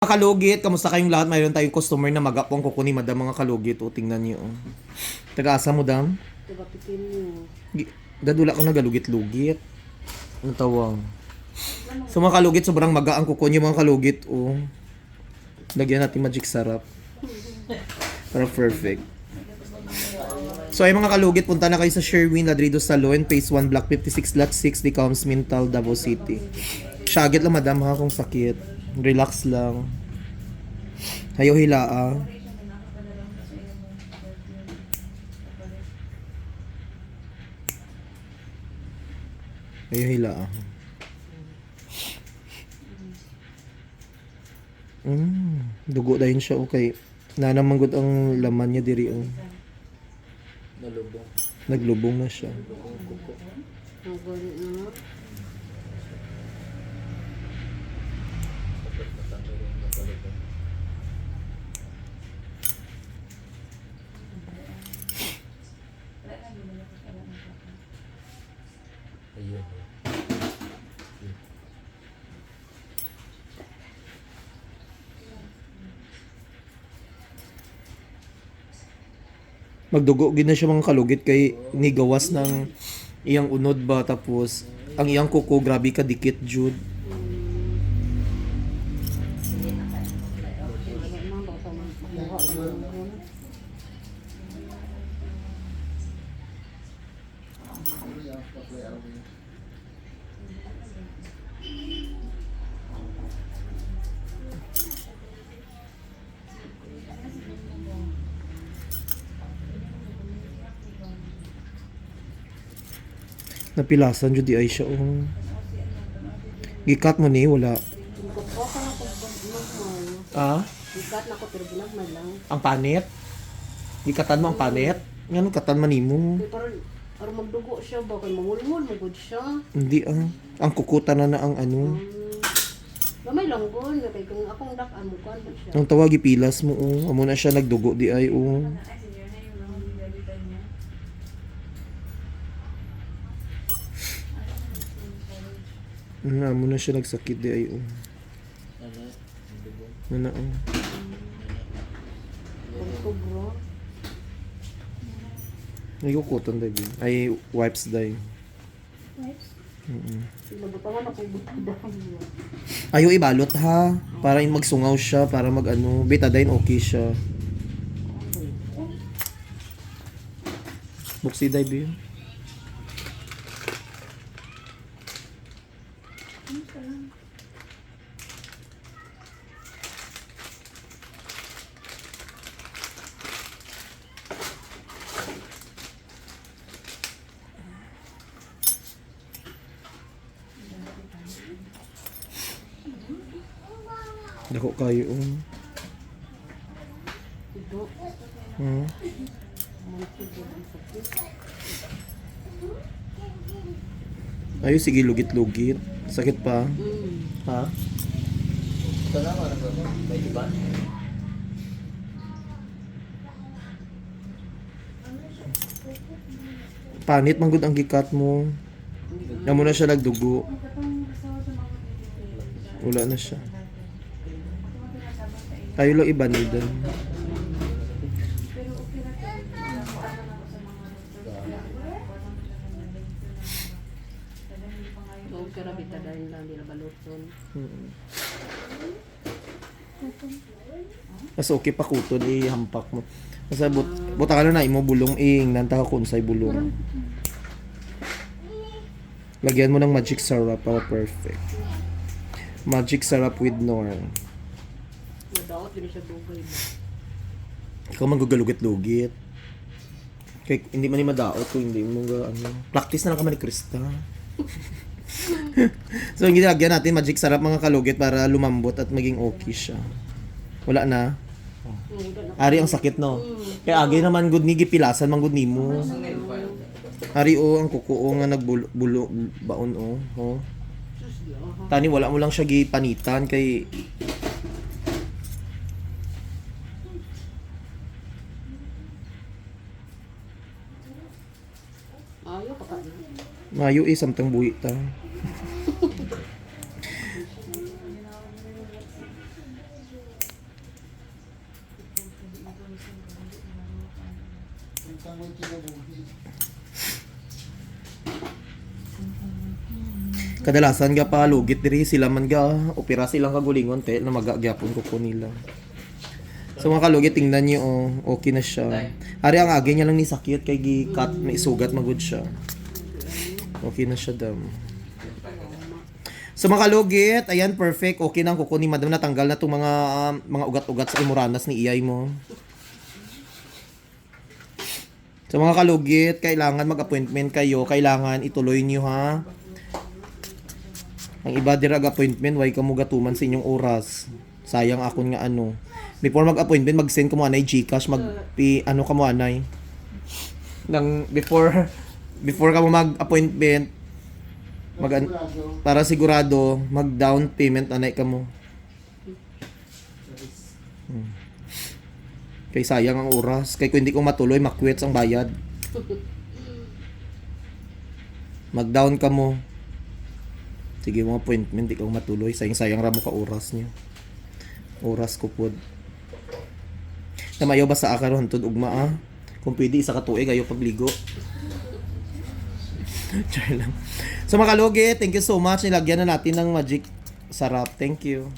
Mga kalugit, kamusta kayong lahat? Mayroon tayong customer na magapong kukunin madam mga kalugit. O, tingnan niyo. oh. Taga-asa mo, dam? Diba pitin mo? Gi- Dadula ko na galugit-lugit. Ang tawang. So mga kalugit, sobrang maga ang kuko niyo mga kalugit. Oh. Lagyan natin magic sarap. Para perfect. So ay mga kalugit, punta na kayo sa Sherwin Ladrido Salon, Phase 1, Block 56, Lot 6, Decoms, Mintal, Davao City. Syagit lang madam ha kung sakit. Relax lang. Hayo hila ah. Hayo hila ah. Mm, dugo dahil siya okay. Nanamanggod ang laman niya diri oh. Nalubong. Naglubong na siya. Ang gani Magdugo gid na siya mga kalugit kay nigawas ng iyang unod ba tapos ang iyang kuko grabe ka dikit jud. Napilasan jud di ay siya oh. Gikat mo ni wala. Ah, Ikat na ko pero ginagmay lang. ang panit. Gikatan mo ang panit. Ngano katan man nimo? Aron magdugo siya ba kay mamulmul magud siya. Hindi ah. Ang kukuta na na ang ano. Hmm. Gamay lang gon kay kung akong dak-an mo kan siya. Ang tawag ipilas mo oh. Amo na siya nagdugo di ay oh. Mm, amo na siya nagsakit di ay oh. Ano? Ano oh. Ang sobra. Ay kukutan dai bin. Ay wipes. Mm butangan ako butang niya. Ayo ibalot ha para yung magsungaw siya para mag ano betadine okay siya. Buksi dai bin. Dako kayo um. Hmm. Ayo sige lugit-lugit. Sakit pa. Mm. Ha? Ito na nagbago. May iba? Panit man gud ang gikat mo. Amo na siya nagdugo. Wala na siya. Kayo lang iba ni Dan. Huwag ka rabita dahil lang nila baluton. Mas okay pa kutod eh, hampak mo. Kasi but, buta ka na imo bulong eh, nanta ka kung say bulong. Lagyan mo ng magic syrup para perfect. Magic syrup with nor. Nadaot din siya dugay ba. Ikaw maggugalugit-lugit. Kay hindi man ni madaot kung hindi mo ga ano. Practice na lang ka man ni Krista. so yung ginagyan natin magic syrup mga kalugit para lumambot at maging okay siya. Wala na. Ari ang sakit no. Kaya agi naman good ni gipilasan man good nimo. Ari o ang kuko nga nagbulo bulo, baon o. Oh. Aha. Tani wala mo lang siya gipanitan kay mayo eh samtang buhi ta. Kadalasan ga pa lugit diri sila man ga opera silang kagulingon te na magagyapon ko nila. So mga kalugit tingnan niyo oh, okay na siya. Ari ang agi niya lang ni sakit kay gi cut may sugat magud siya. Okay na siya dam. So mga kalugit, ayan perfect. Okay na kuko ni Madam natanggal na tong mga um, mga ugat-ugat sa imuranas ni iyay mo. So mga kalugit, kailangan mag-appointment kayo. Kailangan ituloy niyo ha. Ang iba dirag appointment, why ka mo gatuman sa inyong oras. Sayang akon nga ano. Before mag-appointment, mag-send ko mo anay Gcash, mag ano ka mo anay. Nang before before ka mo mag-appointment, mag para sigurado mag-down payment anay ka mo. Kay sayang ang oras. Kay kung hindi ko matuloy, makwits ang bayad. Mag-down ka mo. Sige mo appointment, di ka matuloy. Sayang sayang ra mo ka oras niya. Oras ko pod. Tamayo ba sa akaron tud ugma ah? Kung pwede isa ka tuig ayo pagligo. Char lang. So mga kalugi, thank you so much. Nilagyan na natin ng magic sarap. Thank you.